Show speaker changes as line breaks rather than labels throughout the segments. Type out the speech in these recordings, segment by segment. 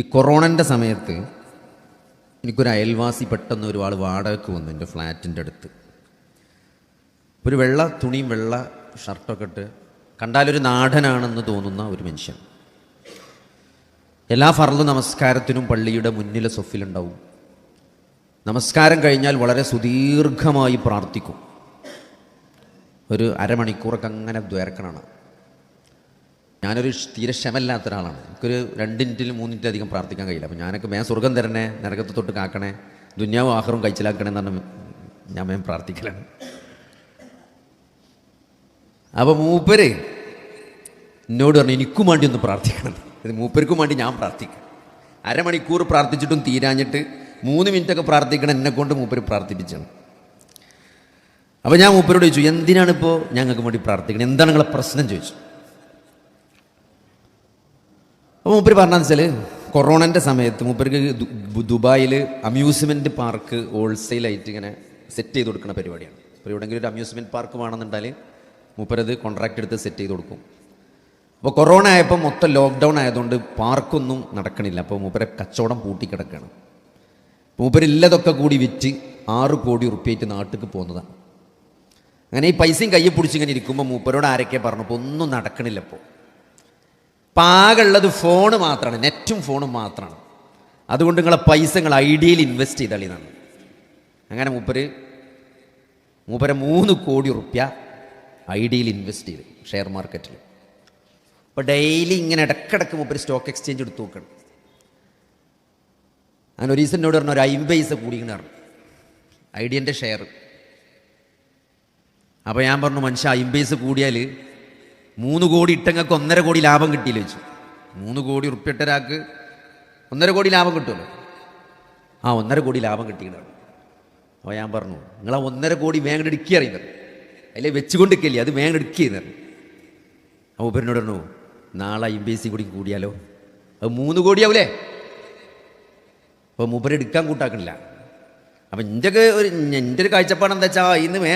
ഈ കൊറോണന്റെ സമയത്ത് എനിക്കൊരു അയൽവാസി പെട്ടെന്ന് ഒരാൾ വാടകയ്ക്ക് വന്നു എന്റെ ഫ്ലാറ്റിന്റെ അടുത്ത്. ഒരു വെള്ള തുണിയും വെള്ള ഷർട്ടൊക്കെ ഇട്ട് കണ്ടാലൊരു നാടനാണെന്ന് തോന്നുന്ന ഒരു മനുഷ്യൻ. എല്ലാ ഫർദ് നമസ്കാരത്തിനും പള്ളിയുടെ മുന്നിലെ സൊഫിലുണ്ടാവും. നമസ്കാരം കഴിഞ്ഞാൽ വളരെ സുദീർഘമായി പ്രാർത്ഥിക്കും. ഒരു അരമണിക്കൂറൊക്കെ അങ്ങനെ ദ്വേർക്കണമാണ് ഞാനൊരു തീരെ ക്ഷമല്ലാത്ത ഒരാളാണ് എനിക്കൊരു രണ്ടിന്റിലും മൂന്നിന്റെ അധികം പ്രാർത്ഥിക്കാൻ കഴിയില്ല. അപ്പോൾ ഞാനൊക്കെ മേ സ്വർഗം തരണേ നരകത്ത് തൊട്ട് കാക്കണേ ദുന്യാവും ആഹാറും കഴിച്ചിലാക്കണേ എന്ന് പറഞ്ഞ് ഞാൻ മേം പ്രാർത്ഥിക്കലാണ്. അപ്പോൾ മൂപ്പര് എന്നോട് പറഞ്ഞു എനിക്കും വേണ്ടി ഒന്ന് പ്രാർത്ഥിക്കണം. ഇത് മൂപ്പർക്കും വേണ്ടി ഞാൻ പ്രാർത്ഥിക്കാം. അരമണിക്കൂർ പ്രാർത്ഥിച്ചിട്ടും തീരാഞ്ഞിട്ട് മൂന്ന് മിനിറ്റൊക്കെ പ്രാർത്ഥിക്കണം എന്നെ കൊണ്ട് മൂപ്പര് പ്രാർത്ഥിപ്പിച്ചാണ് അപ്പോൾ ഞാൻ മൂപ്പരോട് ചോദിച്ചു എന്തിനാണിപ്പോൾ ഞങ്ങൾക്ക് വേണ്ടി പ്രാർത്ഥിക്കണം? എന്താണ് നിങ്ങളെ പ്രശ്നം ചോദിച്ചു. അപ്പോൾ മൂപ്പര് പറഞ്ഞാൽ വെച്ചാൽ കൊറോണന്റെ സമയത്ത് മൂപ്പർക്ക് ദുബായിൽ അമ്യൂസ്മെന്റ് പാർക്ക് ഹോൾസെയിലായിട്ട് ഇങ്ങനെ സെറ്റ് ചെയ്ത് കൊടുക്കുന്ന പരിപാടിയാണ്. അപ്പോൾ എവിടെയെങ്കിലും ഒരു അമ്യൂസ്മെന്റ് പാർക്ക് വേണമെന്നുണ്ടാൽ മൂപ്പരത് കോൺട്രാക്റ്റ് എടുത്ത് സെറ്റ് ചെയ്ത് കൊടുക്കും. അപ്പോൾ കൊറോണ ആയപ്പോൾ മൊത്തം ലോക്ക്ഡൗൺ ആയതുകൊണ്ട് പാർക്കൊന്നും നടക്കണില്ല. അപ്പോൾ മൂപ്പരെ കച്ചവടം പൂട്ടിക്കിടക്കുകയാണ് മൂപ്പരില്ലതൊക്കെ കൂടി വിറ്റ് ആറ് കോടി ഉറുപ്പ്യായിട്ട് നാട്ടിലേക്ക് പോകുന്നതാണ് അങ്ങനെ ഈ പൈസയും കയ്യിൽ പിടിച്ചിങ്ങനെ ഇരിക്കുമ്പോൾ മൂപ്പരോട് ആരൊക്കെ പറഞ്ഞപ്പോൾ ഒന്നും നടക്കണില്ല ഇപ്പോൾ ഇപ്പം ആകെയുള്ളത് ഫോണ് മാത്രമാണ് നെറ്റും ഫോണും മാത്രമാണ് അതുകൊണ്ട് നിങ്ങളെ പൈസ നിങ്ങൾ ഐഡിയയിൽ ഇൻവെസ്റ്റ് ചെയ്ത കളിന്നാണ് അങ്ങനെ മൂപ്പര് മൂപ്പര് മൂന്ന് കോടി റുപ്യ ഐഡിയയിൽ ഇൻവെസ്റ്റ് ചെയ്ത് ഷെയർ മാർക്കറ്റിൽ അപ്പോൾ ഡെയിലി ഇങ്ങനെ ഇടക്കിടക്ക് മൂപ്പര് സ്റ്റോക്ക് എക്സ്ചേഞ്ച് എടുത്ത് നോക്കണം. അങ്ങനെ ഒരു ദിവസം എന്നോട് പറഞ്ഞു ഒരു അമ്പത് പൈസ കൂടി ഇങ്ങനെ പറഞ്ഞു. ഐഡിയന്റെ ഷെയർ അപ്പോൾ ഞാൻ പറഞ്ഞു മനുഷ്യ അമ്പത് പൈസ കൂടിയാൽ മൂന്ന് കോടി ഇട്ടങ്ങൾക്ക് ഒന്നര കോടി ലാഭം കിട്ടിയില്ല വെച്ചു? മൂന്ന് കോടി ഉറുപ്പിട്ട ഒരാൾക്ക് ഒന്നര കോടി ലാഭം കിട്ടുമല്ലോ? ആ ഒന്നര കോടി ലാഭം കിട്ടിയിട്ടാണ് അപ്പോൾ ഞാൻ പറഞ്ഞു നിങ്ങൾ ആ ഒന്നര കോടി വേഗം എടുക്കുക അറിയുന്നത്. അതിലെ വെച്ചുകൊണ്ടിരിക്കില്ലേ അത് വേഗം എടുക്കുക ആ ഉപരനോട് പറഞ്ഞു നാളെ അമ്പേസി കൂടി കൂടിയാലോ? അത് മൂന്ന് കോടിയാവൂലേ അപ്പോൾ മൂപ്പര് എടുക്കാൻ കൂട്ടാക്കണില്ല. അപ്പം എന്റെ ഒരു എന്റെ ഒരു കാഴ്ചപ്പാട് എന്താ വെച്ചാൽ ഇന്ന് മേ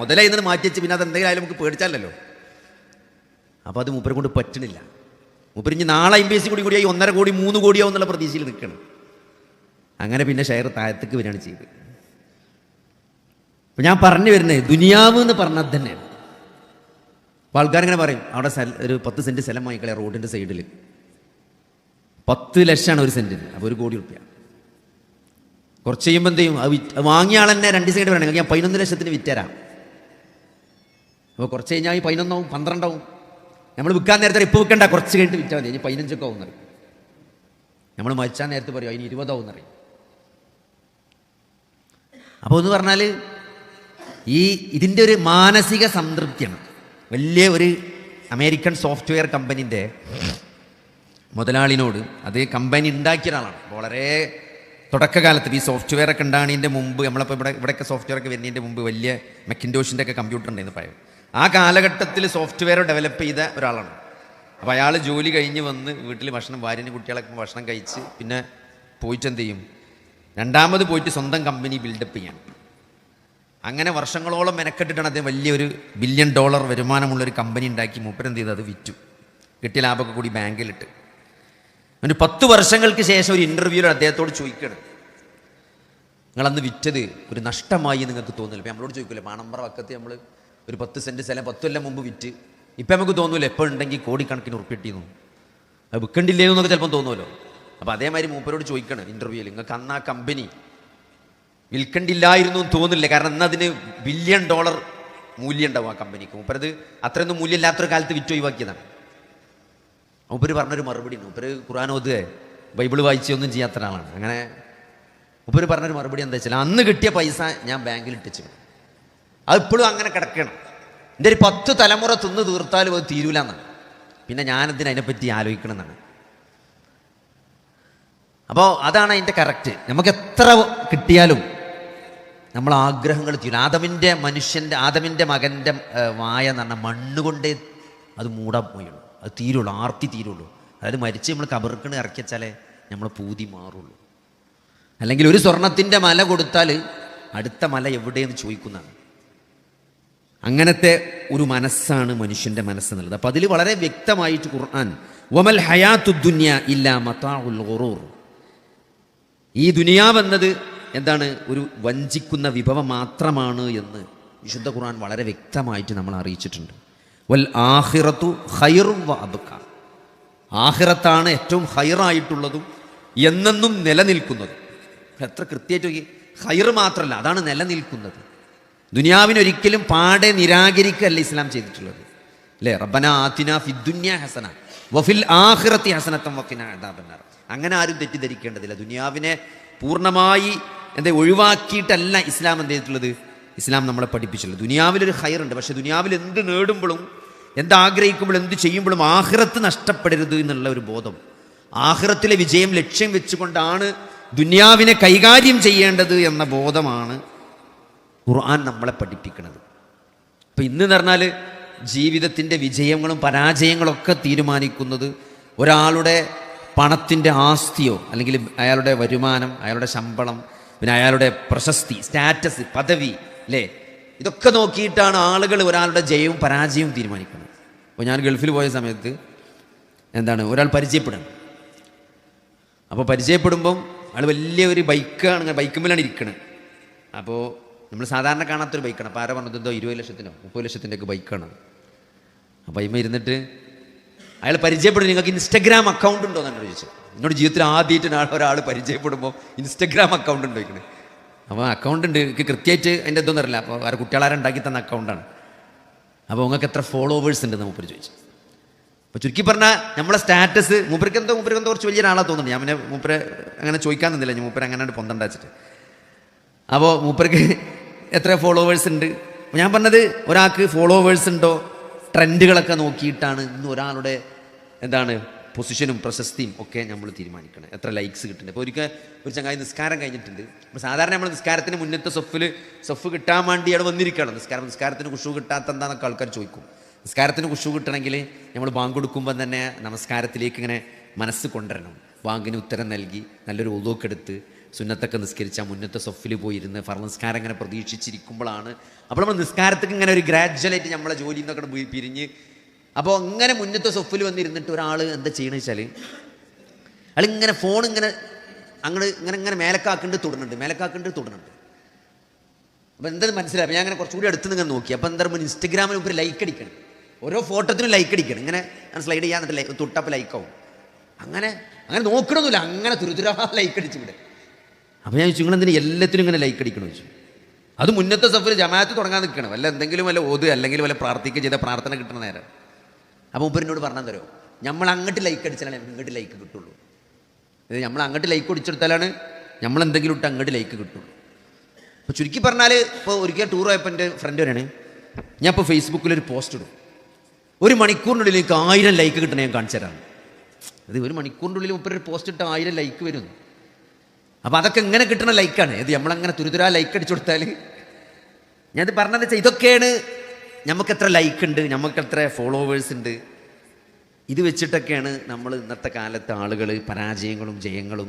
മുതലായി ഇന്ന് മാറ്റി വെച്ച് പിന്നെ അത് എന്തെങ്കിലും ആയാലും നമുക്ക് പേടിച്ചാലല്ലോ. അപ്പോൾ അത് മൂപ്പരെ കൊണ്ട് പറ്റണില്ല. മൂപ്പരിഞ്ഞ് നാളെ എം നാളെ എസ് കൂടി കൂടിയായി ഒന്നര കോടി മൂന്ന് കോടിയാവും എന്നുള്ള പ്രതീക്ഷയിൽ നിൽക്കണം. അങ്ങനെ പിന്നെ ഷെയർ താഴത്തേക്ക് വരികയാണ് ചെയ്ത് അപ്പം ഞാൻ പറഞ്ഞു വരുന്നത് ദുനിയാവ് എന്ന് പറഞ്ഞാൽ തന്നെയാണ്. അപ്പോൾ ആൾക്കാരിങ്ങനെ പറയും അവിടെ സ്ഥല ഒരു പത്ത് സെന്റ് സ്ഥലം വാങ്ങിക്കളെ റോഡിന്റെ സൈഡിൽ പത്ത് ലക്ഷമാണ് ഒരു സെന്റിന് അപ്പോൾ ഒരു കോടി റുപ്യ. കുറച്ച് കഴിയുമ്പോൾ എന്ത് ചെയ്യും? അത് വാങ്ങിയ ആൾ തന്നെ രണ്ട് സൈഡ് വേണമെങ്കിൽ ഞാൻ പതിനൊന്ന് ലക്ഷത്തിന് വിറ്റരാം. അപ്പോൾ കുറച്ച് കഴിഞ്ഞാൽ ഈ പതിനൊന്നാവും പന്ത്രണ്ടാവും. നമ്മൾ വിൽക്കാൻ നേരത്തെ ഇപ്പോൾ വിൽക്കണ്ട കുറച്ച് കഴിഞ്ഞിട്ട് വിറ്റാൽ മതി. ഇനി പതിനഞ്ചൊക്കെ ആവും എന്നറിയും. നമ്മൾ മരിച്ചാൽ നേരത്തെ പറയും അതിന് ഇരുപതാവും എന്നറിയും. അപ്പോൾ എന്ന് പറഞ്ഞാൽ ഈ ഇതിന്റെ ഒരു മാനസിക സംതൃപ്തിയാണ്. വലിയ ഒരു അമേരിക്കൻ സോഫ്റ്റ്വെയർ കമ്പനീന്റെ മുതലാളിനോട് അത് കമ്പനി ഉണ്ടാക്കിയ ഒരാളാണ്. വളരെ തുടക്കകാലത്ത് ഈ സോഫ്റ്റ്വെയർ ഒക്കെ ഉണ്ടാകുന്നതിന്റെ മുമ്പ് നമ്മളിപ്പോൾ ഇവിടെ ഇവിടെയൊക്കെ സോഫ്റ്റ്വെയർ ഒക്കെ വരുന്നതിന്റെ മുമ്പ് വലിയ മെക്കിൻഡോഷിന്റെ ഒക്കെ കമ്പ്യൂട്ടർ ഉണ്ടായിരുന്നു പഴയ ആ കാലഘട്ടത്തിൽ സോഫ്റ്റ്വെയർ ഡെവലപ്പ് ചെയ്ത ഒരാളാണ്. അപ്പോൾ അയാൾ ജോലി കഴിഞ്ഞ് വന്ന് വീട്ടിൽ ഭക്ഷണം ഭാര്യനും കുട്ടികളൊക്കെ ഭക്ഷണം കഴിച്ച് പിന്നെ പോയിട്ട് എന്ത് ചെയ്യും രണ്ടാമത് പോയിട്ട് സ്വന്തം കമ്പനി ബിൽഡപ്പ് ചെയ്യാൻ അങ്ങനെ വർഷങ്ങളോളം മെനക്കെട്ടിട്ടാണ് അദ്ദേഹം വലിയൊരു ബില്യൺ ഡോളർ വരുമാനമുള്ളൊരു കമ്പനി ഉണ്ടാക്കി. മൂപ്പരെന്ത് ചെയ്ത് അത് വിറ്റു. കിട്ടിയ ലാഭമൊക്കെ കൂടി ബാങ്കിലിട്ട്. ഒരു പത്ത് വർഷങ്ങൾക്ക് ശേഷം ഒരു ഇന്റർവ്യൂവിൽ അദ്ദേഹത്തോട് ചോദിക്കണം. നിങ്ങളന്ന് വിറ്റത് ഒരു നഷ്ടമായി നിങ്ങൾക്ക് തോന്നില്ല. നമ്മളോട് ചോദിക്കില്ല? പാണമ്പറ വക്കത്ത് നമ്മൾ ഒരു പത്ത് സെന്റ് സ്ഥലം പത്ത് കൊല്ലം മുമ്പ് വിറ്റ്. ഇപ്പം നമുക്ക് തോന്നൂല എപ്പോൾ ഉണ്ടെങ്കിൽ കോടിക്കണക്കിന് ഉറപ്പിട്ടിരുന്നു അത് വിൽക്കണ്ടില്ലേന്നു എന്നൊക്കെ ചിലപ്പം തോന്നുമല്ലോ. അപ്പോൾ അതേമാതിരി മൂപ്പരോട് ചോദിക്കണം ഇന്റർവ്യൂവിൽ നിങ്ങൾക്ക് അന്ന് ആ കമ്പനി വിൽക്കണ്ടില്ലായിരുന്നു എന്ന് തോന്നില്ല. കാരണം അന്ന് അതിന് ബില്യൺ ഡോളർ മൂല്യം ഉണ്ടാവും ആ കമ്പനിക്ക് മൂപ്പരത് അത്രയൊന്നും മൂല്യമില്ലാത്തൊരു കാലത്ത് വിറ്റ് ഒഴിവാക്കിയതാണ്. മൂപ്പര് പറഞ്ഞൊരു മറുപടി മൂപ്പര് ഖുറാൻ ഓതുക ബൈബിൾ വായിച്ചൊന്നും ചെയ്യാത്ത ഒരാളാണ്. അങ്ങനെ മൂപ്പര് പറഞ്ഞൊരു മറുപടി എന്താ വെച്ചാൽ അന്ന് കിട്ടിയ പൈസ ഞാൻ ബാങ്കിൽ ഇട്ടിച്ചു അത് ഇപ്പോഴും അങ്ങനെ കിടക്കണം. എന്റെ ഒരു പത്ത് തലമുറ തിന്ന് തീർത്താലും അത് തീരൂല എന്നാണ്. പിന്നെ ഞാനെന്തിന് അതിനെപ്പറ്റി ആലോചിക്കണം എന്നാണ് അപ്പോൾ അതാണ് അതിന്റെ കറക്റ്റ്. നമുക്ക് എത്ര കിട്ടിയാലും നമ്മൾ ആഗ്രഹങ്ങൾ തീരും. ആദമിന്റെ മനുഷ്യന്റെ ആദമിന്റെ മകന്റെ വായ എന്ന് പറഞ്ഞാൽ മണ്ണ് കൊണ്ടേ അത് മൂടാൻ പോയുള്ളൂ. അത് തീരുള്ളൂ ആർത്തി തീരുള്ളൂ. അതായത് മരിച്ച് നമ്മൾ കബർക്കണ് ഇറക്കിച്ചാലേ നമ്മൾ പൂതി മാറുള്ളൂ. അല്ലെങ്കിൽ ഒരു സ്വർണത്തിന്റെ മല കൊടുത്താൽ അടുത്ത മല എവിടെയെന്ന് ചോദിക്കുന്നതാണ്. അങ്ങനത്തെ ഒരു മനസ്സാണ് മനുഷ്യന്റെ മനസ്സെന്നുള്ളത്. അപ്പോൾ അതിൽ വളരെ വ്യക്തമായിട്ട് ഖുർആൻ വമൽ ഹയാത്തു ദുന്യ ഇല്ല മതാഉൽ ഗുറൂർ. ഈ ദുനിയാവെന്നത് എന്താണ്? ഒരു വഞ്ചിക്കുന്ന വിഭവം മാത്രമാണ് എന്ന് വിശുദ്ധ ഖുർആൻ വളരെ വ്യക്തമായിട്ട് നമ്മൾ അറിയിച്ചിട്ടുണ്ട്. വൽ ആഹിറത്തു ഹൈറും വ അബ്ക. ആഹിറത്താണ് ഏറ്റവും ഹൈറായിട്ടുള്ളതും എന്നെന്നും നിലനിൽക്കുന്നത്. എത്ര കൃത്യമായിട്ട് ഹൈർ മാത്രമല്ല അതാണ് നിലനിൽക്കുന്നത്. ദുനിയാവിനൊരിക്കലും പാടെ നിരാകരിക്കല്ല ഇസ്ലാം ചെയ്തിട്ടുള്ളത്. അല്ലേ? റബ്ബന ആത്തിന ഫിദ്ദുന്യ ഹസന വഫിൽ ആഹ്റത്തി ഹസനത്തം വക്കിന അദാബന്നാർ. അങ്ങനെ ആരും തെറ്റിദ്ധരിക്കേണ്ടതില്ല. ദുനിയാവിനെ പൂർണമായി എന്താ ഒഴിവാക്കിയിട്ടല്ല ഇസ്ലാം എന്ത് ചെയ്തിട്ടുള്ളത്? ഇസ്ലാം നമ്മളെ പഠിപ്പിച്ചുള്ളത് ദുനിയാവിലൊരു ഹയറുണ്ട് പക്ഷേ ദുനിയാവിൽ എന്ത് നേടുമ്പോഴും എന്ത് ആഗ്രഹിക്കുമ്പോഴും എന്ത് ചെയ്യുമ്പോഴും ആഹ്റത്ത് നഷ്ടപ്പെടരുത് എന്നുള്ള ഒരു ബോധം. ആഹ്റത്തിലെ വിജയം ലക്ഷ്യം വെച്ചുകൊണ്ടാണ് ദുനിയാവിനെ കൈകാര്യം ചെയ്യേണ്ടത് എന്ന ബോധമാണ് ഖുർആൻ നമ്മളെ പഠിപ്പിക്കുന്നത് അപ്പം ഇന്ന് പറഞ്ഞാൽ ജീവിതത്തിന്റെ വിജയങ്ങളും പരാജയങ്ങളൊക്കെ തീരുമാനിക്കുന്നത് ഒരാളുടെ പണത്തിന്റെ ആസ്തിയോ അല്ലെങ്കിൽ അയാളുടെ വരുമാനം അയാളുടെ ശമ്പളം പിന്നെ അയാളുടെ പ്രശസ്തി സ്റ്റാറ്റസ് പദവി അല്ലേ? ഇതൊക്കെ നോക്കിയിട്ടാണ് ആളുകൾ ഒരാളുടെ ജയവും പരാജയവും തീരുമാനിക്കുന്നത്. അപ്പോൾ ഞാൻ ഗൾഫിൽ പോയ സമയത്ത് എന്താണ് ഒരാൾ പരിചയപ്പെടണം. അപ്പോൾ പരിചയപ്പെടുമ്പം ആൾ വലിയ ഒരു ബൈക്കാണ് ബൈക്കുമ്പിലാണ് ഇരിക്കുന്നത് അപ്പോൾ നമ്മൾ സാധാരണ കാണാത്തൊരു ബൈക്കാണ്. അപ്പോൾ ആരാ പറഞ്ഞത് എന്തോ ഇരുപത് ലക്ഷത്തിനോ മുപ്പത് ലക്ഷത്തിന്റെ ഒക്കെ ബൈക്കാണ്. അപ്പോൾ അതിന്മേൽ ഇരുന്നിട്ട് അയാൾ പരിചയപ്പെടും നിങ്ങൾക്ക് ഇൻസ്റ്റഗ്രാം അക്കൗണ്ട് ഉണ്ടോ? എന്നാണ് ചോദിച്ചത്. എന്നോട് ജീവിതത്തിൽ ആദ്യമായിട്ട് ഒരാൾ പരിചയപ്പെടുമ്പോൾ ഇൻസ്റ്റഗ്രാം അക്കൗണ്ട് ഉണ്ടോ ചോദിക്കണേ അപ്പോൾ അക്കൗണ്ട് ഉണ്ട്. എനിക്ക് കൃത്യമായിട്ട് അതിന്റെ ഇതൊന്നും അറിയില്ല. അപ്പോൾ ആരെ കുട്ടികളാരുണ്ടാക്കി തന്ന അക്കൗണ്ടാണ്. അപ്പോൾ നിങ്ങൾക്ക് എത്ര ഫോളോവേഴ്സ് ഉണ്ടെന്ന് മൂപ്പർ ചോദിച്ചു. അപ്പോൾ ചുരുക്കി പറഞ്ഞാൽ നമ്മളെ സ്റ്റാറ്റസ് മൂപ്പർക്ക് എന്തോ മൂപ്പർക്ക് എന്തോ കുറച്ച് വലിയ ഒരാളാ തോന്നുന്നു ഞാൻ പിന്നെ മൂപ്പരെ അങ്ങനെ ചോദിക്കാൻ നിന്നില്ല. ഞാൻ മൂപ്പരെ അങ്ങനെ പൊന്തണ്ട വെച്ചിട്ട് അപ്പോൾ മൂപ്പർക്ക് എത്ര ഫോളോവേഴ്സ് ഉണ്ട്? ഞാൻ പറഞ്ഞത് ഒരാൾക്ക് ഫോളോവേഴ്സ് ഉണ്ടോ? ട്രെൻഡുകളൊക്കെ നോക്കിയിട്ടാണ് ഇന്ന് ഒരാളുടെ എന്താണ് പൊസിഷനും പ്രശസ്തിയും ഒക്കെ നമ്മൾ തീരുമാനിക്കണം. എത്ര ലൈക്സ് കിട്ടുന്നുണ്ട്. ഇപ്പോൾ ഒരിക്കൽ ഒരു ചങ്ങായി നിസ്കാരം കഴിഞ്ഞിട്ടുണ്ട്. അപ്പോൾ സാധാരണ നമ്മൾ നിസ്കാരത്തിന് മുന്നത്തെ സൊഫിൽ സൊഫ് കിട്ടാൻ വേണ്ടി അവിടെ വന്നിരിക്കണം നിസ്കാരം നിസ്കാരത്തിന് കുഷു കിട്ടാത്ത എന്താണെന്നൊക്കെ ആൾക്കാർ ചോദിക്കും. നിസ്കാരത്തിന് കുഷു കിട്ടണമെങ്കിൽ നമ്മൾ ബാങ്ക് കൊടുക്കുമ്പോൾ തന്നെ നമസ്കാരത്തിലേക്ക് ഇങ്ങനെ മനസ്സ് കൊണ്ടുവരണം. ബാങ്കിന് ഉത്തരം നൽകി നല്ലൊരു ഒതുവൊക്കെ എടുത്ത് സുന്നത്തൊക്കെ നിസ്കരിച്ചാൽ മുന്നത്തെ സൊഫിൽ പോയിരുന്ന് ഫർനസ്കാരം അങ്ങനെ പ്രതീക്ഷിച്ചിരിക്കുമ്പോഴാണ്. അപ്പോൾ നമ്മൾ നിസ്കാരത്തേക്ക് ഇങ്ങനെ ഒരു ഗ്രാജുവലായിട്ട് നമ്മളെ ജോലിയിൽ നിന്നൊക്കെ പോയി പിരിഞ്ഞ്. അപ്പോൾ അങ്ങനെ മുന്നത്തെ സൊഫിൽ വന്നിരുന്നിട്ട് ഒരാൾ എന്താ ചെയ്യണമെന്ന് വെച്ചാൽ അയാളിങ്ങനെ ഫോൺ ഇങ്ങനെ അങ്ങോട്ട് ഇങ്ങനെ ഇങ്ങനെ മേലക്കാക്കേണ്ടി തുടരുന്നുണ്ട് മേലക്കാക്കേണ്ടി തുടരുന്നുണ്ട് അപ്പോൾ എന്താ മനസ്സിലായി? ഞാൻ അങ്ങനെ കുറച്ചുകൂടി അടുത്ത് നിങ്ങൾ നോക്കി. അപ്പോൾ എന്താ പറയുമ്പോൾ ഇൻസ്റ്റഗ്രാമിൽ ഒരു ലൈക്ക് അടിക്കണം. ഓരോ ഫോട്ടോത്തിനും ലൈക്ക് അടിക്കണം. ഇങ്ങനെ ഞാൻ സ്ലൈഡ് ചെയ്യാൻ തൊട്ടപ്പോൾ ലൈക്കാവും അങ്ങനെ അങ്ങനെ നോക്കണമെന്നില്ല അങ്ങനെ തുരുതുരാ ലൈക്ക് അടിച്ചു വിടെ അപ്പോൾ ഞാൻ ചോദിച്ചു നിങ്ങളെന്തിന് എല്ലാത്തിനും ഇങ്ങനെ ലൈക്ക് അടിക്കണം വെച്ചു അത് മുന്നത്തെ സഫർ ജമാഅത്ത് തുടങ്ങാൻ നിൽക്കണം വല്ല എന്തെങ്കിലും വല്ല ഓത് അല്ലെങ്കിൽ വല്ല പ്രാർത്ഥിക്കുക ചെയ്ത പ്രാർത്ഥന കിട്ടുന്ന നേരം. അപ്പോൾ ഉപ്പരിനോട് പറഞ്ഞാൽ തരുമോ നമ്മൾ അങ്ങോട്ട് ലൈക്ക് അടിച്ചാലാണ് നമുക്ക് ഇങ്ങോട്ട് ലൈക്ക് കിട്ടുള്ളൂ. ഇത് നമ്മൾ അങ്ങോട്ട് ലൈക്ക് അടിച്ചെടുത്താലാണ് നമ്മൾ എന്തെങ്കിലും ഇട്ട് അങ്ങോട്ട് ലൈക്ക് കിട്ടുള്ളൂ. അപ്പോൾ ചുരുക്കി പറഞ്ഞാൽ ഇപ്പോൾ ഒരിക്കൽ ടൂർ പോയപ്പോൾ എന്റെ ഫ്രണ്ട് വരാണ് ഞാൻ ഇപ്പോൾ ഫേസ്ബുക്കിൽ ഒരു പോസ്റ്റ് ഇടും. ഒരു മണിക്കൂറിനുള്ളിൽ എനിക്ക് ആയിരം ലൈക്ക് കിട്ടണേ ഞാൻ കാണിച്ചു തരാം. അത് ഒരു മണിക്കൂറിനുള്ളിൽ ഉള്ളിൽ മുപ്പത് പോസ്റ്റ് ഇട്ട് ആയിരം ലൈക്ക് വരുന്നു അപ്പോൾ അതൊക്കെ ഇങ്ങനെ കിട്ടണ ലൈക്കാണ്. ഇത് നമ്മളങ്ങനെ തുരുതുരാ ലൈക്ക് അടിച്ചു കൊടുത്താൽ ഞാനിത് പറഞ്ഞത് വെച്ചാൽ ഇതൊക്കെയാണ് നമുക്ക് എത്ര ലൈക്ക് ഉണ്ട് നമുക്ക് എത്ര ഫോളോവേഴ്സ് ഉണ്ട് ഇത് വെച്ചിട്ടൊക്കെയാണ് നമ്മൾ ഇന്നത്തെ കാലത്തെ ആളുകൾ പരാജയങ്ങളും ജയങ്ങളും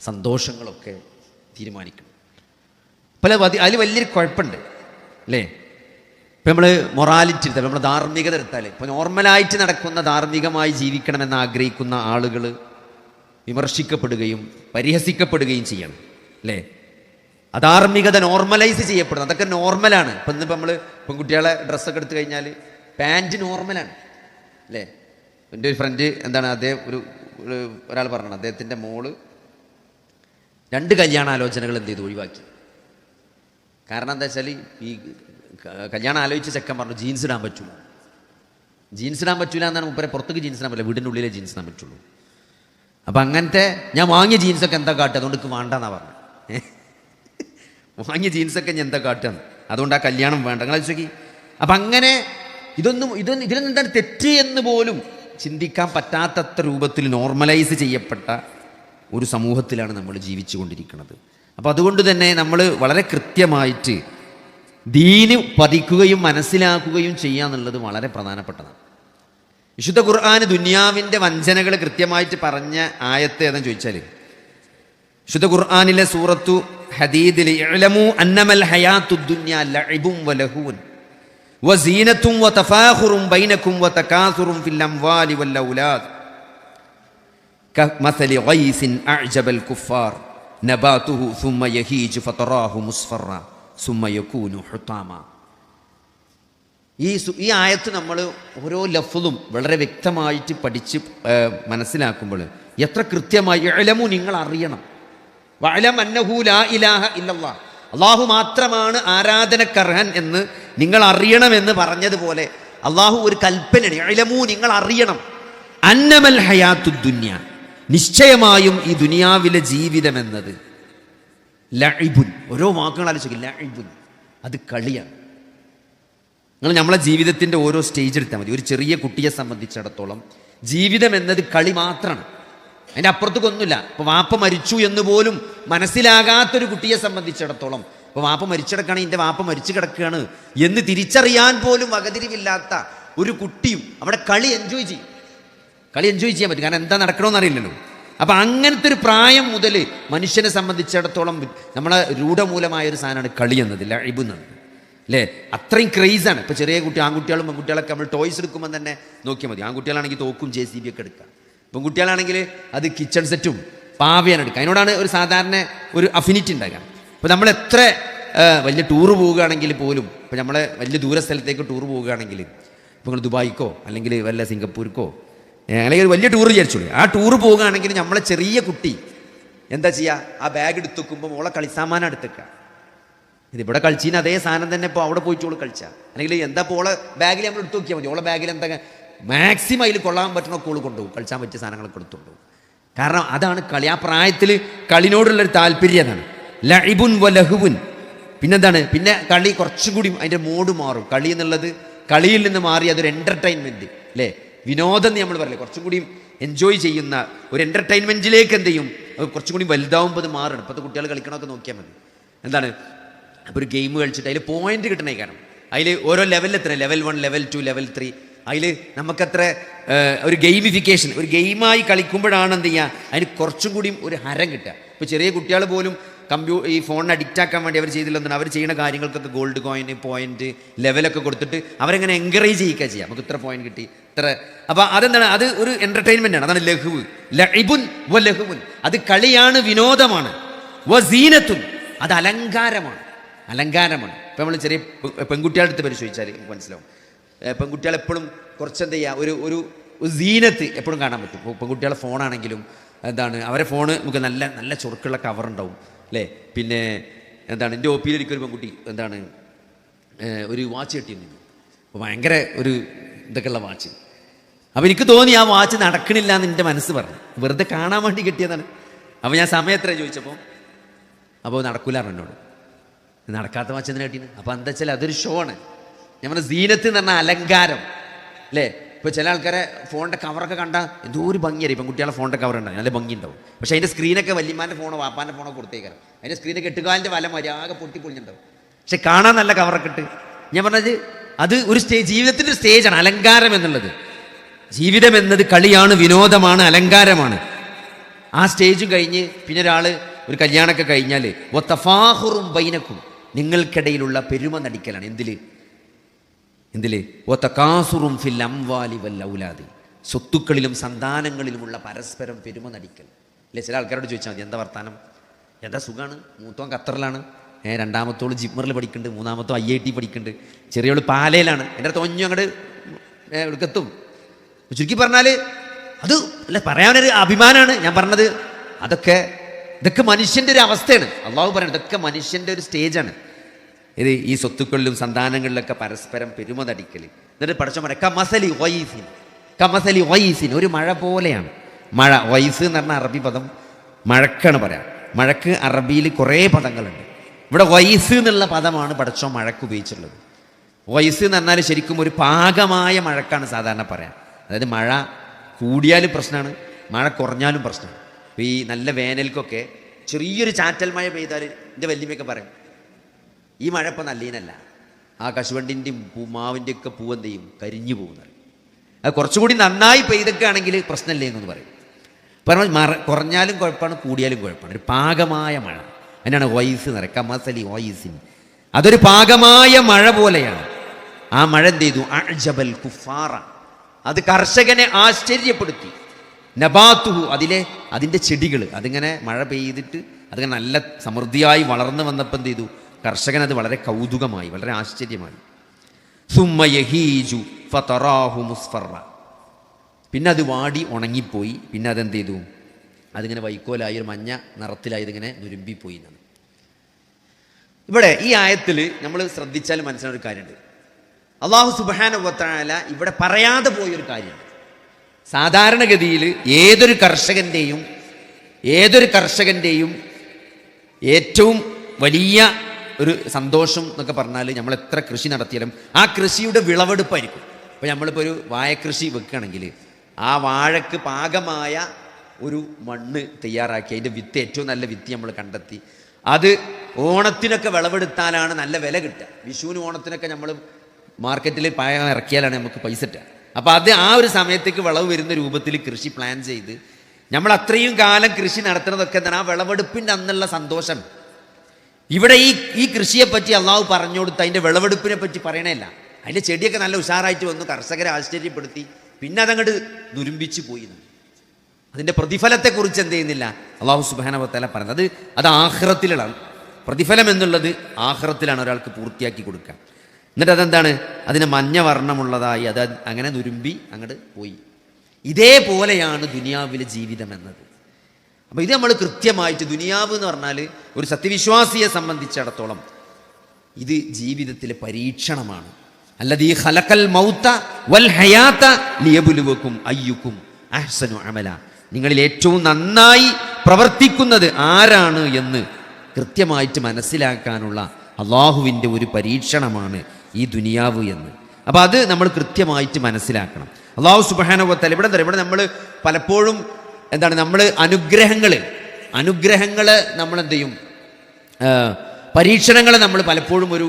സന്തോഷങ്ങളൊക്കെ തീരുമാനിക്കും പല അതിൽ വലിയൊരു കുഴപ്പമുണ്ട് അല്ലേ? ഇപ്പം നമ്മൾ മൊറാലിറ്റി എടുത്താൽ നമ്മൾ ധാർമ്മികത എടുത്താൽ ഇപ്പോൾ നോർമലായിട്ട് നടക്കുന്ന ധാർമ്മികമായി ജീവിക്കണമെന്ന് ആഗ്രഹിക്കുന്ന ആളുകൾ വിമർശിക്കപ്പെടുകയും പരിഹസിക്കപ്പെടുകയും ചെയ്യണം അല്ലേ? അധാർമികത നോർമലൈസ് ചെയ്യപ്പെടുന്നു അതൊക്കെ നോർമലാണ് ഇപ്പം ഇന്നിപ്പോൾ നമ്മൾ പെൺകുട്ടികളെ ഡ്രസ്സൊക്കെ എടുത്തു കഴിഞ്ഞാൽ പാന്റ് നോർമലാണ് അല്ലേ? എന്റെ ഒരു ഫ്രണ്ട് എന്താണ് അദ്ദേഹം ഒരു ഒരു ഒരാൾ പറഞ്ഞത് അദ്ദേഹത്തിന്റെ മോൾ രണ്ട് കല്യാണാലോചനകൾ എന്ത് ചെയ്തു? ഒഴിവാക്കി. കാരണം എന്താ വെച്ചാൽ ഈ കല്യാണം ആലോചിച്ച ചെക്കൻ പറഞ്ഞു ജീൻസ് ഇടാൻ പറ്റുള്ളൂ ജീൻസ് ഇടാൻ പറ്റൂല എന്നാണ് മുപ്പരെ പുറത്തേക്ക് ജീൻസ് ഇടാൻ പറ്റില്ല വീടിന്റെ ഉള്ളിലെ ജീൻസ് ഇടാൻ പറ്റുള്ളൂ. അപ്പം അങ്ങനത്തെ ഞാൻ വാങ്ങിയ ജീൻസൊക്കെ എന്താ കാട്ടുക? അതുകൊണ്ട് എനിക്ക് പറഞ്ഞു ഏ? വാങ്ങിയ ജീൻസൊക്കെ ഞാൻ എന്താ കാട്ടുകയെന്ന് അതുകൊണ്ട് ആ കല്യാണം വേണ്ട. നിങ്ങൾ ചോദിക്കി അപ്പം അങ്ങനെ ഇതൊന്നും ഇതൊന്നും ഇതിലൊന്നും എന്താണ് തെറ്റ് എന്ന് പോലും ചിന്തിക്കാൻ പറ്റാത്തത്ര രൂപത്തിൽ നോർമലൈസ് ചെയ്യപ്പെട്ട ഒരു സമൂഹത്തിലാണ് നമ്മൾ ജീവിച്ചു കൊണ്ടിരിക്കുന്നത് അപ്പോൾ അതുകൊണ്ട് തന്നെ നമ്മൾ വളരെ കൃത്യമായിട്ട് ദീന് പതിക്കുകയും മനസ്സിലാക്കുകയും ചെയ്യുക എന്നുള്ളത് വളരെ പ്രധാനപ്പെട്ടതാണ്. വിശുദ്ധ ഖുർആാന് ദുനിയാവിന്റെ വഞ്ചനകൾ കൃത്യമായിട്ട് പറഞ്ഞ ആയത്ത് ഏതെന്ന് ചോദിച്ചാൽ വിശുദ്ധ ഖുർആാനിലെ സൂറത്തു ഹദീദിൽ ഇഴലമു അന്നമൽ ഹയാത്തു ദുന്യ ലഇബും വലഹൂൻ വസീനത്തും വതഫാഖുറും ബൈനക്കും വതകാസുറും ഫിൽ അംവാലി വൽ ഔലാദ് കമസലി ഗൈസിൻ അഅ്ജബൽ കുഫാർ നബാതുഹു മുസ്ഫറ യകൂനു ഹുതാമ. ഈ ഈ ആയത്ത് നമ്മൾ ഓരോ ലഫ്ലും വളരെ വ്യക്തമായിട്ട് പഠിച്ച് മനസ്സിലാക്കുമ്പോൾ എത്ര കൃത്യമായി ഇളമു നിങ്ങൾ അറിയണം വഅലം അന്നഹു ലാ ഇലാഹ ഇല്ലല്ലാ. അള്ളാഹു മാത്രമാണ് ആരാധനക്കർഹൻ എന്ന് നിങ്ങൾ അറിയണമെന്ന് പറഞ്ഞതുപോലെ അള്ളാഹു ഒരു കൽപ്പനയാണ്. ഇളമു നിങ്ങൾ അറിയണം അന്നമൽ ഹയാത്തു ദുന്യ. നിശ്ചയമായും ഈ ദുനിയാവിലെ ജീവിതം എന്നത് ലഴിബുൻ ഓരോ വാക്കുകൾ ആലോചിക്കും ലഴിബുൻ അത് കളിയാണ്. നിങ്ങൾ നമ്മളെ ജീവിതത്തിന്റെ ഓരോ സ്റ്റേജ് എടുത്താൽ മതി. ഒരു ചെറിയ കുട്ടിയെ സംബന്ധിച്ചിടത്തോളം ജീവിതം എന്നത് കളി മാത്രമാണ്. അതിന്റെ അപ്പുറത്തേക്കൊന്നുമില്ല. ഇപ്പോൾ വാപ്പ മരിച്ചു എന്ന് പോലും മനസ്സിലാകാത്തൊരു കുട്ടിയെ സംബന്ധിച്ചിടത്തോളം ഇപ്പോൾ വാപ്പ മരിച്ചിടക്കുകയാണ് എന്റെ വാപ്പ മരിച്ചു കിടക്കുകയാണ് എന്ന് തിരിച്ചറിയാൻ പോലും വകതിരിവില്ലാത്ത ഒരു കുട്ടിയും അവിടെ കളി എൻജോയ് ചെയ്യും. കളി എൻജോയ് ചെയ്യാൻ പറ്റും. കാരണം എന്താ നടക്കണമെന്ന് അറിയില്ലല്ലോ. അപ്പം അങ്ങനത്തെ ഒരു പ്രായം മുതൽ മനുഷ്യനെ സംബന്ധിച്ചിടത്തോളം നമ്മളെ രൂഢമൂലമായ ഒരു സാധനമാണ് കളി എന്നത് ലഴിബ് എന്നത്. അല്ലേ അത്രയും ക്രേസാണ് ഇപ്പോൾ ചെറിയ കുട്ടി ആൺകുട്ടികളും പെൺകുട്ടികളൊക്കെ നമ്മൾ ടോയ്സ് എടുക്കുമ്പോൾ തന്നെ നോക്കിയാൽ മതി. ആൺകുട്ടികളാണെങ്കിൽ തോക്കും ജെ സി ബി ഒക്കെ എടുക്കുക പെൺകുട്ടികളാണെങ്കിൽ അത് കിച്ചൺ സെറ്റും പാവയാണ് എടുക്കുക. അതിനോടാണ് ഒരു സാധാരണ ഒരു അഫിനിറ്റി ഉണ്ടാക്കുക അപ്പോൾ നമ്മൾ എത്ര വലിയ ടൂർ പോവുകയാണെങ്കിൽ പോലും ഇപ്പോൾ നമ്മളെ വലിയ ദൂര സ്ഥലത്തേക്ക് ടൂർ പോവുകയാണെങ്കിൽ ഇപ്പോൾ നിങ്ങൾ ദുബായിക്കോ അല്ലെങ്കിൽ വല്ല സിംഗപ്പൂർക്കോ അല്ലെങ്കിൽ വലിയ ടൂർ വിചാരിച്ചോളൂ. ആ ടൂർ പോവുകയാണെങ്കിൽ നമ്മളെ ചെറിയ കുട്ടി എന്താ ചെയ്യുക ആ ബാഗ് എടുത്തുക്കുമ്പോൾ മോളെ കളിസാമാനം എടുത്തേക്കുക ഇത് ഇവിടെ കളിച്ചീന് അതേ സാധനം തന്നെ ഇപ്പോൾ അവിടെ പോയിട്ട് കളിച്ചാൽ കളിച്ച. അല്ലെങ്കിൽ എന്താ ഇപ്പോൾ ഓളെ ബാഗിൽ നമ്മൾ എടുത്ത് നോക്കിയാൽ മതി. ഓളെ ബാഗിൽ എന്താ മാക്സിമം അതിൽ കൊള്ളാൻ പറ്റണ കോൾ കൊണ്ടുപോകും. കളിച്ചാൻ പറ്റിയ സാധനങ്ങളൊക്കെ എടുത്തുകൊണ്ടുപോകും കാരണം അതാണ് കളി. ആ പ്രായത്തിൽ കളിനോടുള്ളൊരു താല്പര്യം അതാണ്. ലഹിബുൻ വ ലഹുബുൻ പിന്നെന്താണ്? പിന്നെ കളി കുറച്ചും കൂടി അതിന്റെ മോഡ് മാറും. കളി എന്നുള്ളത് കളിയിൽ നിന്ന് മാറി അതൊരു എന്റർടൈൻമെന്റ് അല്ലേ വിനോദം എന്ന് നമ്മൾ പറയില്ലേ? കുറച്ചും കൂടി എൻജോയ് ചെയ്യുന്ന ഒരു എന്റർടൈൻമെന്റിലേക്ക് എന്ത് ചെയ്യും? കുറച്ചും കൂടി വലുതാവുമ്പോൾ അത് മാറണം ഇപ്പോഴത്തെ കുട്ടികൾ കളിക്കണമൊക്കെ നോക്കിയാൽ മതി. എന്താണ്? അപ്പോൾ ഒരു ഗെയിം കളിച്ചിട്ട് അതിൽ പോയിന്റ് കിട്ടണേ കാരണം. അതിൽ ഓരോ ലെവലിൽ എത്ര? Level one level two level three അതിൽ നമുക്കത്ര ഒരു ഗെയിമിഫിക്കേഷൻ ഒരു ഗെയിമായി കളിക്കുമ്പോഴാണ് എന്ത് ചെയ്യുക അതിന് കുറച്ചും കൂടിയും ഒരു ഹരം കിട്ടുക. ഇപ്പോൾ ചെറിയ കുട്ടികൾ പോലും കമ്പ്യൂ ഈ ഫോണിന് അഡിക്റ്റ് ആക്കാൻ വേണ്ടി അവർ ചെയ്തില്ലെന്നാണ് അവർ ചെയ്യുന്ന കാര്യങ്ങൾക്കൊക്കെ ഗോൾഡ് കോയിൻ പോയിന്റ് ലെവലൊക്കെ കൊടുത്തിട്ട് അവരെങ്ങനെ എൻകറേജ് ചെയ്യുക നമുക്ക് ഇത്ര പോയിന്റ് കിട്ടി ഇത്ര. അപ്പോൾ അതെന്താണ്? അത് ഒരു എന്റർടൈൻമെന്റ് ആണ്. അതാണ് ലഹുവ് ലഹിബുൻ വ അത് കളിയാണ് വിനോദമാണ്. വ സീനത്തുൻ. അത് അലങ്കാരമാണ്. അലങ്കാരമാണ്. ഇപ്പം നമ്മൾ ചെറിയ പെൺകുട്ടികളുടെ അടുത്ത് പരിശോധിച്ചാൽ മനസ്സിലാവും. പെൺകുട്ടികൾ എപ്പോഴും കുറച്ച് എന്താ ചെയ്യുക ഒരു ഒരു സീനത്ത് എപ്പോഴും കാണാൻ പറ്റും. പെൺകുട്ടികളെ ഫോണാണെങ്കിലും എന്താണ് അവരെ ഫോണ് നമുക്ക് നല്ല നല്ല ചുറുക്കുള്ള കവറുണ്ടാവും അല്ലേ? പിന്നെ എന്താണ് എന്റെ ഒ പിയിൽ ഒരു പെൺകുട്ടി എന്താണ് ഒരു വാച്ച് കിട്ടിയിരുന്നു. അപ്പോൾ ഭയങ്കര ഒരു ഇതൊക്കെയുള്ള വാച്ച്. അപ്പോൾ എനിക്ക് തോന്നി ആ വാച്ച് നടക്കണില്ല എന്ന് എന്റെ മനസ്സ് പറഞ്ഞു. വെറുതെ കാണാൻ വേണ്ടി കിട്ടിയതാണ്. അപ്പോൾ ഞാൻ സമയം എത്ര ചോദിച്ചപ്പോൾ അപ്പോൾ നടക്കില്ല എന്നോട് നടക്കാത്ത വാച്ച് എന്തിനാ കിട്ടീന് അപ്പോൾ എന്താ വെച്ചാൽ അതൊരു ഷോ ആണ്. ഞാൻ പറഞ്ഞ സീനത്ത് എന്ന് പറഞ്ഞാൽ അലങ്കാരം. അല്ലേ? ഇപ്പോൾ ചില ആൾക്കാരെ ഫോണിന്റെ കവറൊക്കെ കണ്ടാൽ എന്തോ ഒരു ഭംഗിയായി ഇപ്പം കുട്ടികളെ ഫോണിന്റെ കവർ ഉണ്ടാകും നല്ല ഭംഗി ഉണ്ടാവും പക്ഷേ അതിന്റെ സ്ക്രീനൊക്കെ വല്യമാന്റെ ഫോണോ വാപ്പാന്റെ ഫോണോ കൊടുത്തേക്കാരം. അതിന്റെ സ്ക്രീനൊക്കെ എട്ടുകാലിന്റെ വല മര്യാദ പൊട്ടി പൊളിഞ്ഞിട്ടുണ്ടാവും. പക്ഷെ കാണാൻ നല്ല കവറൊക്കെ ഇട്ട്. ഞാൻ പറഞ്ഞത് അത് ഒരു സ്റ്റേജ് ജീവിതത്തിന്റെ സ്റ്റേജാണ് അലങ്കാരം എന്നുള്ളത്. ജീവിതം എന്നത് കളിയാണ് വിനോദമാണ് അലങ്കാരമാണ്. ആ സ്റ്റേജും കഴിഞ്ഞ് പിന്നെ ഒരാൾ ഒരു കല്യാണമൊക്കെ കഴിഞ്ഞാൽ ഒത്തഫാഹുറും ബൈനക്കും. നിങ്ങൾക്കിടയിലുള്ള പെരുമ നടിക്കലാണ്. എന്തിൽ? എന്തിൽ? ഒത്തക്കാസുറും ഫിൽ അംവാലി വൽ ഔലാദി. സ്വത്തുക്കളിലും സന്താനങ്ങളിലുമുള്ള പരസ്പരം പെരുമ നടിക്കൽ. അല്ലേ? ചില ആൾക്കാരോട് ചോദിച്ചാൽ മതി എന്താ വർത്താനം? എന്താ സുഖമാണ് മൂത്തോൻ ഖത്തറിലാണ്. ഏ രണ്ടാമത്തോൾ ജിമ്മറിൽ പഠിക്കുന്നുണ്ട് മൂന്നാമത്തോ ഐ ഐ ടി പഠിക്കുന്നുണ്ട്. ചെറിയോൾ പാലയിലാണ് എന്റെ അടുത്ത് ഒഞ്ഞു അങ്ങോട്ട് എടുക്കത്തും. ചുരുക്കി പറഞ്ഞാൽ അത് അല്ല പറയാനൊരു അഭിമാനമാണ് ഞാൻ പറഞ്ഞത്. അതൊക്കെ ഇതൊക്കെ മനുഷ്യന്റെ ഒരു അവസ്ഥയാണ്. അള്ളാഹു പറയുന്നത് ഇതൊക്കെ മനുഷ്യന്റെ ഒരു സ്റ്റേജാണ്. ഇത് ഈ സ്വത്തുക്കളിലും സന്താനങ്ങളിലൊക്കെ പരസ്പരം പെരുമതടിക്കൽ എന്നിട്ട് പഠിച്ച പറയാം കമസലി വൈസിൻ കമസലി വൈസിൻ ഒരു മഴ പോലെയാണ്. മഴ വൈസ് എന്ന് പറഞ്ഞ അറബി പദം മഴക്കാണ് പറയാം. മഴക്ക് അറബിയിൽ കുറേ പദങ്ങളുണ്ട്. ഇവിടെ വൈസ് എന്നുള്ള പദമാണ് പഠിച്ചോ മഴക്ക് ഉപയോഗിച്ചിട്ടുള്ളത്. വൈസ് എന്ന് പറഞ്ഞാൽ ശരിക്കും ഒരു പാകമായ മഴക്കാണ് സാധാരണ പറയാം. അതായത് മഴ കൂടിയാലും പ്രശ്നമാണ് മഴ കുറഞ്ഞാലും പ്രശ്നമാണ്. ഈ നല്ല വേനൽക്കൊക്കെ ചെറിയൊരു ചാറ്റൽ മഴ പെയ്താൽ എന്റെ വല്യമ്മയൊക്കെ പറയും ഈ മഴ ഇപ്പോൾ നല്ലീനല്ല. ആ കശുവണ്ടിന്റെയും പൂമാവിന്റെ ഒക്കെ പൂ എന്ത് ചെയ്യും? കരിഞ്ഞു പോകുന്നത് അത് കുറച്ചുകൂടി നന്നായി പെയ്തൊക്കെയാണെങ്കിൽ പ്രശ്നമില്ലേ എന്നൊന്ന് പറയും. പറഞ്ഞാൽ മറ കുറഞ്ഞാലും കുഴപ്പമാണ് കൂടിയാലും കുഴപ്പമാണ്. ഒരു പാകമായ മഴ. അതിനാണ് വൈസ് എന്ന് പറയുക കമസലി അതൊരു പാകമായ മഴ പോലെയാണ്. ആ മഴ എന്ത് ചെയ്തു? അജബൽ കുഫാറ. അത് കർഷകനെ ആശ്ചര്യപ്പെടുത്തി. നബാത്തുഹു അതിലെ അതിന്റെ ചെടികൾ അതിങ്ങനെ മഴ പെയ്തിട്ട് അതിങ്ങനെ നല്ല സമൃദ്ധിയായി വളർന്നു വന്നപ്പോൾ എന്ത് ചെയ്തു? കർഷകൻ അത് വളരെ കൗതുകമായി വളരെ ആശ്ചര്യമായി. സുമ്മ യഹീജു ഫതറാഹു മുസ്ഫറ. പിന്നെ അത് വാടി ഉണങ്ങിപ്പോയി. പിന്നെ അതെന്ത് ചെയ്തു? അതിങ്ങനെ വൈക്കോലായി ഒരു മഞ്ഞ നിറത്തിലായി ഇതിങ്ങനെ നുരുമ്പിപ്പോയി എന്നാണ്. ഇവിടെ ഈ ആയത്തിൽ നമ്മൾ ശ്രദ്ധിച്ചാൽ മനസ്സിലൊരു കാര്യമുണ്ട്. അള്ളാഹു സുബാന ഇവിടെ പറയാതെ പോയൊരു കാര്യമുണ്ട്. സാധാരണഗതിയിൽ ഏതൊരു കർഷകന്റെയും ഏതൊരു കർഷകന്റെയും ഏറ്റവും വലിയ ഒരു സന്തോഷം എന്നൊക്കെ പറഞ്ഞാൽ നമ്മൾ എത്ര കൃഷി നടത്തിയാലും ആ കൃഷിയുടെ വിളവെടുപ്പായിരിക്കും. ഇപ്പോൾ നമ്മളിപ്പോൾ ഒരു വാഴക്കൃഷി വെക്കുകയാണെങ്കിൽ ആ വാഴക്ക് പാകമായ ഒരു മണ്ണ് തയ്യാറാക്കി അതിന്റെ വിത്ത് ഏറ്റവും നല്ല വിത്ത് നമ്മൾ കണ്ടെത്തി. അത് ഓണത്തിനൊക്കെ വിളവെടുത്താലാണ് നല്ല വില കിട്ടുക. വിഷുവിന് ഓണത്തിനൊക്കെ നമ്മൾ മാർക്കറ്റിൽ പായ ഇറക്കിയാലാണ് നമുക്ക് പൈസ കിട്ടുക. അപ്പോൾ അത് ആ ഒരു സമയത്തേക്ക് വിളവ് വരുന്ന രൂപത്തിൽ കൃഷി പ്ലാൻ ചെയ്ത് നമ്മൾ അത്രയും കാലം കൃഷി നടത്തുന്നതൊക്കെ എന്താണ്? ആ വിളവെടുപ്പിന്റെ അന്നുള്ള സന്തോഷം. ഇവിടെ ഈ ഈ കൃഷിയെപ്പറ്റി അള്ളാഹു പറഞ്ഞു കൊടുത്ത് അതിന്റെ വിളവെടുപ്പിനെ പറ്റി പറയണേല്ല. അതിന്റെ ചെടിയൊക്കെ നല്ല ഉഷാറായിട്ട് വന്നു കർഷകരെ ആശ്ചര്യപ്പെടുത്തി പിന്നെ അതങ്ങോട്ട് ദുരുമ്പിച്ച് പോയി. അതിന്റെ പ്രതിഫലത്തെക്കുറിച്ച് എന്ത് ചെയ്യുന്നില്ല? അള്ളാഹു സുബാനവത്തല പറഞ്ഞത് അത് അത് ആഹ്റത്തിലാണ്. പ്രതിഫലം എന്നുള്ളത് ആഹ്റത്തിലാണ് ഒരാൾക്ക് പൂർത്തിയാക്കി കൊടുക്കുക. എന്നിട്ട് അതെന്താണ് അതിന് മഞ്ഞ വർണമുള്ളതായി. അത് അങ്ങനെ നുരുമ്പി അങ്ങോട്ട് പോയി. ഇതേപോലെയാണ് ദുനിയാവിലെ ജീവിതം എന്നത് അപ്പോൾ ഇത് നമ്മൾ കൃത്യമായിട്ട് ദുനിയാവ് എന്ന് പറഞ്ഞാൽ ഒരു സത്യവിശ്വാസിയെ സംബന്ധിച്ചിടത്തോളം ഇത് ജീവിതത്തിലെ പരീക്ഷണമാണ്. അല്ലതീ ഹലക്കൽ മൗത്ത വൽ ഹയാത്ത ലിയബുലുവക്കും അയ്യുക്കും അഹ്സനു അമല. നിങ്ങളിൽ ഏറ്റവും നന്നായി പ്രവർത്തിക്കുന്നത് ആരാണ് എന്ന് കൃത്യമായിട്ട് മനസ്സിലാക്കാനുള്ള അള്ളാഹുവിന്റെ ഒരു പരീക്ഷണമാണ് ഈ ദുനിയാവ് എന്ന്. അപ്പോൾ അത് നമ്മൾ കൃത്യമായിട്ട് മനസ്സിലാക്കണം. അള്ളാഹു സുബാനുവത്തല ഇവിടെ എന്താ ഇവിടെ നമ്മൾ പലപ്പോഴും എന്താണ് നമ്മൾ അനുഗ്രഹങ്ങൾ അനുഗ്രഹങ്ങൾ നമ്മൾ എന്ത് ചെയ്യും? പരീക്ഷണങ്ങൾ നമ്മൾ പലപ്പോഴും ഒരു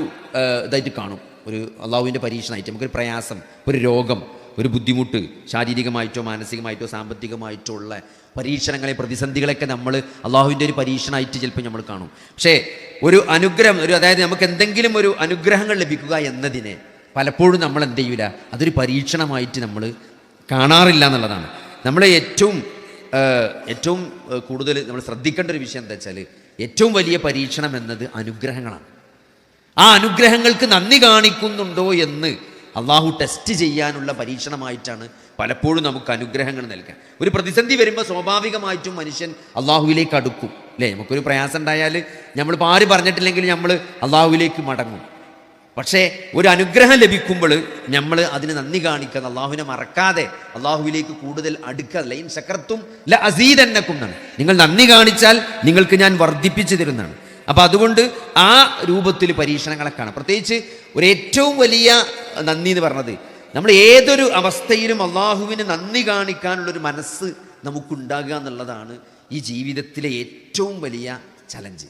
ഇതായിട്ട് കാണും. ഒരു അള്ളാഹുവിന്റെ പരീക്ഷണമായിട്ട് നമുക്കൊരു പ്രയാസം ഒരു രോഗം ഒരു ബുദ്ധിമുട്ട് ശാരീരികമായിട്ടോ മാനസികമായിട്ടോ സാമ്പത്തികമായിട്ടോ ഉള്ള പരീക്ഷണങ്ങളെ പ്രതിസന്ധികളൊക്കെ നമ്മൾ അള്ളാഹുവിന്റെ ഒരു പരീക്ഷണമായിട്ട് ചിലപ്പോൾ നമ്മൾ കാണും. പക്ഷേ ഒരു അനുഗ്രഹം ഒരു അതായത് നമുക്ക് എന്തെങ്കിലും ഒരു അനുഗ്രഹങ്ങൾ ലഭിക്കുക എന്നതിനെ പലപ്പോഴും നമ്മൾ എന്ത് ചെയ്യൂല അതൊരു പരീക്ഷണമായിട്ട് നമ്മൾ കാണാറില്ല എന്നുള്ളതാണ്. നമ്മൾ ഏറ്റവും ഏറ്റവും കൂടുതൽ നമ്മൾ ശ്രദ്ധിക്കേണ്ട ഒരു വിഷയം എന്താ വെച്ചാൽ ഏറ്റവും വലിയ പരീക്ഷണം എന്നത് അനുഗ്രഹങ്ങളാണ്. ആ അനുഗ്രഹങ്ങൾക്ക് നന്ദി കാണിക്കുന്നുണ്ടോ എന്ന് അള്ളാഹു ടെസ്റ്റ് ചെയ്യാനുള്ള പരീക്ഷണമായിട്ടാണ് പലപ്പോഴും നമുക്ക് അനുഗ്രഹങ്ങൾ നൽകുക ഒരു പ്രതിസന്ധി വരുമ്പോൾ സ്വാഭാവികമായിട്ടും മനുഷ്യൻ അള്ളാഹുവിലേക്ക് അടുക്കും അല്ലേ? നമുക്കൊരു പ്രയാസം ഉണ്ടായാൽ നമ്മൾ ആര് പറഞ്ഞിട്ടില്ലെങ്കിൽ നമ്മൾ അള്ളാഹുവിലേക്ക് മടങ്ങും. പക്ഷേ ഒരു അനുഗ്രഹം ലഭിക്കുമ്പോൾ നമ്മൾ അതിന് നന്ദി കാണിക്കുക അള്ളാഹുവിനെ മറക്കാതെ അള്ളാഹുവിലേക്ക് കൂടുതൽ അടുക്കുക ലൈൻ സക്രത്തും ല അസീതന്നക്കും എന്നാണ് നിങ്ങൾ നന്ദി കാണിച്ചാൽ നിങ്ങൾക്ക് ഞാൻ വർദ്ധിപ്പിച്ചു തരുന്നതാണ്. അപ്പോൾ അതുകൊണ്ട് ആ രൂപത്തിൽ പരീക്ഷണങ്ങളൊക്കെയാണ്. പ്രത്യേകിച്ച് ഒരു ഏറ്റവും വലിയ നന്ദി എന്ന് പറഞ്ഞത് നമ്മൾ ഏതൊരു അവസ്ഥയിലും അള്ളാഹുവിന് നന്ദി കാണിക്കാനുള്ളൊരു മനസ്സ് നമുക്കുണ്ടാകുക എന്നുള്ളതാണ് ഈ ജീവിതത്തിലെ ഏറ്റവും വലിയ ചലഞ്ച്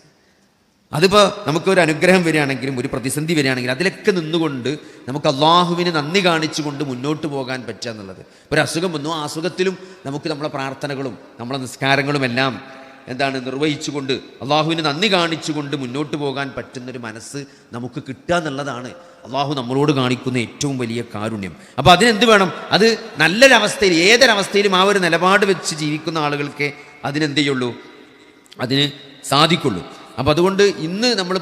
അതിപ്പോൾ നമുക്കൊരു അനുഗ്രഹം വരികയാണെങ്കിലും ഒരു പ്രതിസന്ധി വരികയാണെങ്കിലും അതിലൊക്കെ നിന്നുകൊണ്ട് നമുക്ക് അള്ളാഹുവിന് നന്ദി കാണിച്ചുകൊണ്ട് മുന്നോട്ട് പോകാൻ പറ്റുക എന്നുള്ളത്. ഒരു അസുഖം വന്നു ആ അസുഖത്തിലും നമുക്ക് നമ്മളെ പ്രാർത്ഥനകളും നമ്മളെ നിസ്കാരങ്ങളും എല്ലാം എന്താണ് നിർവഹിച്ചുകൊണ്ട് അള്ളാഹുവിന് നന്ദി കാണിച്ചുകൊണ്ട് മുന്നോട്ട് പോകാൻ പറ്റുന്നൊരു മനസ്സ് നമുക്ക് കിട്ടുക എന്നുള്ളതാണ് അള്ളാഹു നമ്മളോട് കാണിക്കുന്ന ഏറ്റവും വലിയ കാരുണ്യം. അപ്പോൾ അതിനെന്ത് വേണം? അത് നല്ലൊരവസ്ഥയിൽ ഏതൊരവസ്ഥയിലും ആ ഒരു നിലപാട് വെച്ച് ജീവിക്കുന്ന ആളുകൾക്ക് അതിനെന്ത് ചെയ്യുള്ളൂ അതിന് സാധിക്കുള്ളൂ. അപ്പോൾ അതുകൊണ്ട് ഇന്ന് നമ്മൾ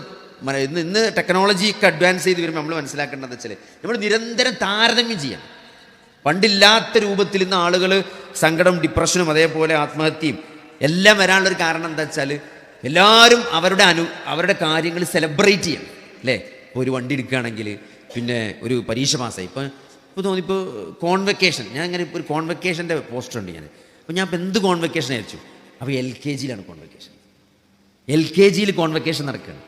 ഇന്ന് ഇന്ന് ടെക്നോളജിയൊക്കെ അഡ്വാൻസ് ചെയ്ത് വരുമ്പോൾ നമ്മൾ മനസ്സിലാക്കേണ്ടത് വെച്ചാൽ നമ്മൾ നിരന്തരം താരതമ്യം ചെയ്യണം. പണ്ടില്ലാത്ത രൂപത്തിൽ ഇന്ന് ആളുകൾ സങ്കടം ഡിപ്രഷനും അതേപോലെ ആത്മഹത്യയും എല്ലാം വരാനുള്ളൊരു കാരണം എന്താ വെച്ചാൽ എല്ലാവരും അവരുടെ അനു അവരുടെ കാര്യങ്ങൾ സെലിബ്രേറ്റ് ചെയ്യണം അല്ലേ? ഇപ്പോൾ ഒരു വണ്ടി എടുക്കുകയാണെങ്കിൽ പിന്നെ ഒരു പരീക്ഷ പാസ്സായി. ഇപ്പോൾ ഇപ്പോൾ തോന്നിപ്പോൾ കോൺവെക്കേഷൻ ഞാൻ ഇങ്ങനെ ഇപ്പോൾ ഒരു കോൺവെക്കേഷന്റെ പോസ്റ്റർ ഉണ്ട് ഞാൻ അപ്പോൾ ഞാൻ ഇപ്പോൾ എന്ത് കോൺവെക്കേഷൻ അയച്ചു അപ്പോൾ എൽ കെ ജിയിലാണ് കോൺവെക്കേഷൻ എൽ കെ ജിയിൽ കോൺവെക്കേഷൻ നടക്കുകയാണ്.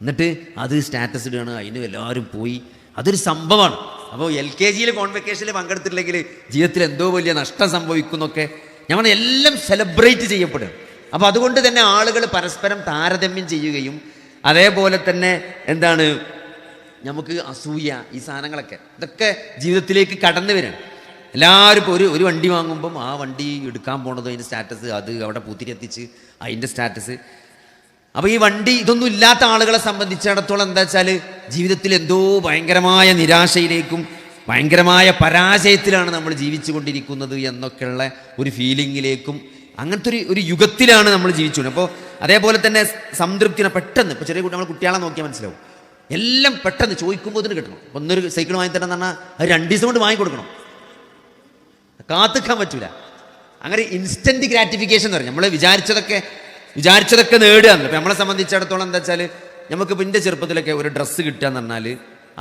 എന്നിട്ട് അത് സ്റ്റാറ്റസ് ഇടുകയാണ്. അതിന് എല്ലാവരും പോയി. അതൊരു സംഭവമാണ്. അപ്പോൾ എൽ കെ ജിയിൽ കോൺവെക്കേഷനിൽ പങ്കെടുത്തിട്ടില്ലെങ്കിൽ ജീവിതത്തിൽ എന്തോ വലിയ നഷ്ടം സംഭവിക്കുന്നൊക്കെ ഞങ്ങൾ എല്ലാം സെലിബ്രേറ്റ് ചെയ്യപ്പെടും. അപ്പോൾ അതുകൊണ്ട് തന്നെ ആളുകൾ പരസ്പരം താരതമ്യം ചെയ്യുകയും അതേപോലെ തന്നെ എന്താണ് നമുക്ക് അസൂയ ഈ സാധനങ്ങളൊക്കെ ഇതൊക്കെ ജീവിതത്തിലേക്ക് കടന്നു വരണം എല്ലാവരും ഇപ്പോൾ ഒരു ഒരു വണ്ടി വാങ്ങുമ്പം ആ വണ്ടി എടുക്കാൻ പോണത് അതിന്റെ സ്റ്റാറ്റസ് അത് അവിടെ പൂത്തിരിയെത്തിച്ച് അതിന്റെ സ്റ്റാറ്റസ് അപ്പോൾ ഈ വണ്ടി ഇതൊന്നും ഇല്ലാത്ത ആളുകളെ സംബന്ധിച്ചിടത്തോളം എന്താ വെച്ചാൽ ജീവിതത്തിൽ എന്തോ ഭയങ്കരമായ നിരാശയിലേക്കും ഭയങ്കരമായ പരാജയത്തിലാണ് നമ്മൾ ജീവിച്ചു കൊണ്ടിരിക്കുന്നത് എന്നൊക്കെയുള്ള ഒരു ഫീലിങ്ങിലേക്കും അങ്ങനത്തെ ഒരു ഒരു യുഗത്തിലാണ് നമ്മൾ ജീവിച്ചുകൊണ്ട് അപ്പോൾ അതേപോലെ തന്നെ സംതൃപ്തിനെ പെട്ടെന്ന്. ഇപ്പോൾ ചെറിയ കുട്ടി നമ്മൾ കുട്ടികളെ നോക്കിയാൽ മനസ്സിലാവും. എല്ലാം പെട്ടെന്ന് ചോദിക്കുമ്പോൾ കിട്ടണം. ഇപ്പം ഒന്നൊരു സൈക്കിൾ വാങ്ങി തരണം എന്ന് പറഞ്ഞാൽ അത് രണ്ട് ദിവസം കൊണ്ട് വാങ്ങിക്കൊടുക്കണം കാത്തിക്കാൻ പറ്റൂല. അങ്ങനെ ഇൻസ്റ്റന്റ് ഗ്രാറ്റിഫിക്കേഷൻ എന്ന് പറയും. നമ്മൾ വിചാരിച്ചതൊക്കെ വിചാരിച്ചതൊക്കെ നേടുക അപ്പം നമ്മളെ സംബന്ധിച്ചിടത്തോളം എന്താ വെച്ചാൽ നമുക്ക് ഇപ്പം എന്റെ ചെറുപ്പത്തിലൊക്കെ ഒരു ഡ്രസ്സ് കിട്ടുക എന്ന് പറഞ്ഞാൽ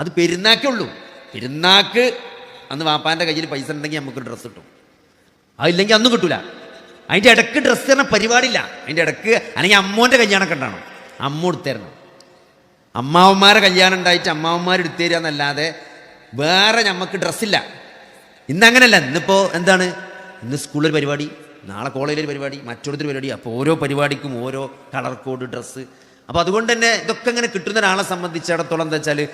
അത് പെരുന്നാക്കേ ഉള്ളൂ. പെരുന്നാക്ക് അന്ന് വാപ്പാന്റെ കയ്യിൽ പൈസ ഉണ്ടെങ്കിൽ നമുക്ക് ഡ്രസ്സ് കിട്ടും. അതില്ലെങ്കിൽ അന്നും കിട്ടൂല. അതിന്റെ ഇടയ്ക്ക് ഡ്രസ്സ് തരണ പരിപാടിയില്ല. അതിന്റെ ഇടയ്ക്ക് അല്ലെങ്കിൽ അമ്മോന്റെ കല്യാണമൊക്കെ ഉണ്ടാവണം. അമ്മ എടുത്തരണം അമ്മാവന്മാരെ കല്യാണം ഉണ്ടായിട്ട് അമ്മാവന്മാർ എടുത്തുതരിക എന്നല്ലാതെ വേറെ നമുക്ക് ഡ്രസ്സില്ല ഇന്ന് അങ്ങനെയല്ല ഇന്നിപ്പോൾ എന്താണ്? ഇന്ന് സ്കൂളിൽ പരിപാടി നാളെ കോളേജിൽ പരിപാടി മറ്റൊരുത്തൊരു പരിപാടി. അപ്പോൾ ഓരോ പരിപാടിക്കും ഓരോ കളർ കോഡ് ഡ്രസ്സ് അപ്പോൾ അതുകൊണ്ട് തന്നെ ഇതൊക്കെ ഇങ്ങനെ കിട്ടുന്ന ഒരാളെ സംബന്ധിച്ചിടത്തോളം എന്താ വെച്ചാൽ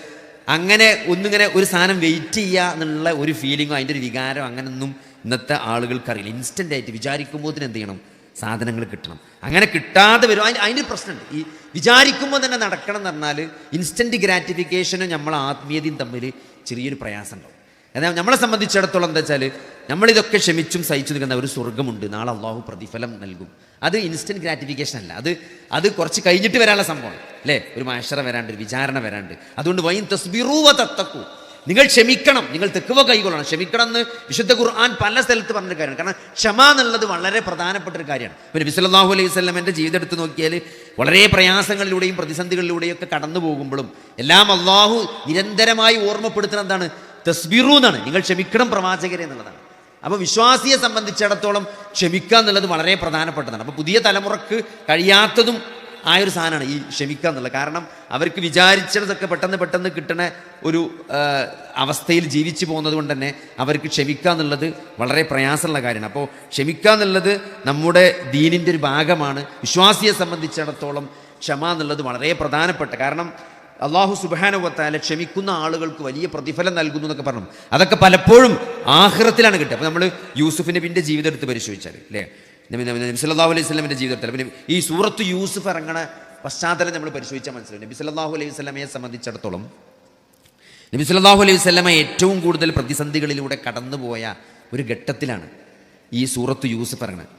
അങ്ങനെ ഒന്നിങ്ങനെ ഒരു സാധനം വെയിറ്റ് ചെയ്യുക എന്നുള്ള ഒരു ഫീലിങ്ങോ അതിന്റെ ഒരു വികാരം അങ്ങനെയൊന്നും ഇന്നത്തെ ആളുകൾക്കറിയില്ല. ഇൻസ്റ്റന്റ് ആയിട്ട് വിചാരിക്കുമ്പോൾ എന്ത് ചെയ്യണം? സാധനങ്ങൾ കിട്ടണം. അങ്ങനെ കിട്ടാതെ വരും. അതിന് അതിന്റെ പ്രശ്നമുണ്ട്. ഈ വിചാരിക്കുമ്പോൾ തന്നെ നടക്കണം എന്ന് പറഞ്ഞാൽ ഇൻസ്റ്റന്റ് ഗ്രാറ്റിഫിക്കേഷനും നമ്മളെ ആത്മീയതയും തമ്മിൽ ചെറിയൊരു പ്രയാസം ഉണ്ടാവും എന്നാൽ നമ്മളെ സംബന്ധിച്ചിടത്തോളം എന്താ വെച്ചാൽ നമ്മളിതൊക്കെ ക്ഷമിച്ചും സഹിച്ചു നിൽക്കുന്ന ഒരു സ്വർഗമുണ്ട് നാളെ അള്ളാഹു പ്രതിഫലം നൽകും. അത് ഇൻസ്റ്റന്റ് ഗ്രാറ്റിഫിക്കേഷൻ അല്ല. അത് അത് കുറച്ച് കഴിഞ്ഞിട്ട് വരാനുള്ള സംഭവമാണ്. അല്ലേ? ഒരു മാഷറ വരാണ്ട് ഒരു വിചാരണ വരാണ്ട്. അതുകൊണ്ട് വൈൻ തസ്ബിറൂവ തത്തക്കൂ നിങ്ങൾ ക്ഷമിക്കണം. നിങ്ങൾ തെക്കുവ കൈകൊള്ളണം. ക്ഷമിക്കണം എന്ന് വിശുദ്ധ ഖുർആൻ പല സ്ഥലത്ത് പറഞ്ഞൊരു കാര്യമാണ്. കാരണം ക്ഷമ എന്നുള്ളത് വളരെ പ്രധാനപ്പെട്ട ഒരു കാര്യമാണ്. പിന്നെ ബിസ്ലാഹു അലൈഹി സ്വലമിന്റെ ജീവിതം എടുത്ത് നോക്കിയാൽ വളരെ പ്രയാസങ്ങളിലൂടെയും പ്രതിസന്ധികളിലൂടെയും ഒക്കെ കടന്നു പോകുമ്പോഴും എല്ലാം അള്ളാഹു നിരന്തരമായി ഓർമ്മപ്പെടുത്തുന്ന എന്താണ്? തസ്ബിറു എന്നാണ്. നിങ്ങൾ ക്ഷമിക്കണം പ്രവാചകരെ എന്നുള്ളതാണ്. അപ്പോൾ വിശ്വാസിയെ സംബന്ധിച്ചിടത്തോളം ക്ഷമിക്കുക എന്നുള്ളത് വളരെ പ്രധാനപ്പെട്ടതാണ്. അപ്പോൾ പുതിയ തലമുറയ്ക്ക് കഴിയാത്തതും ആയൊരു ഒരു സാധനമാണ് ഈ ക്ഷമിക്കുക എന്നുള്ളത്. കാരണം അവർക്ക് വിചാരിച്ചതൊക്കെ പെട്ടെന്ന് പെട്ടെന്ന് കിട്ടുന്ന ഒരു അവസ്ഥയിൽ ജീവിച്ചു പോകുന്നത് കൊണ്ട് തന്നെ അവർക്ക് ക്ഷമിക്കുക എന്നുള്ളത് വളരെ പ്രയാസമുള്ള കാര്യമാണ്. അപ്പോൾ ക്ഷമിക്കുക എന്നുള്ളത് നമ്മുടെ ദീനിന്റെ ഒരു ഭാഗമാണ്. വിശ്വാസിയെ സംബന്ധിച്ചിടത്തോളം ക്ഷമ എന്നുള്ളത് വളരെ പ്രധാനപ്പെട്ട കാരണം അള്ളാഹു സുബാനുവത്താല ക്ഷമിക്കുന്ന ആളുകൾക്ക് വലിയ പ്രതിഫലം നൽകുന്നു എന്നൊക്കെ പറഞ്ഞു. അതൊക്കെ പലപ്പോഴും ആഹ്റത്തിലാണ് കിട്ടുക. അപ്പോൾ നമ്മൾ യൂസുഫ് നബിന്റെ ജീവിതം എടുത്ത് പരിശോധിച്ചാൽ അല്ലേ? നബി സല്ലല്ലാഹു അലൈഹി സ്വലമിന്റെ ജീവിതത്തിൽ പിന്നെ ഈ സൂറത്ത് യൂസുഫ് ഇറങ്ങണ പശ്ചാത്തലം നമ്മൾ പരിശോധിച്ചാൽ മനസ്സിലാവും. നബി സല്ലല്ലാഹു അലൈഹി സ്വലമയെ സംബന്ധിച്ചിടത്തോളം നബി സല്ലല്ലാഹു അലൈഹി സ്വലമ ഏറ്റവും കൂടുതൽ പ്രതിസന്ധികളിലൂടെ കടന്നുപോയ ഒരു ഘട്ടത്തിലാണ് ഈ സൂറത്ത് യൂസുഫ് ഇറങ്ങുന്നത്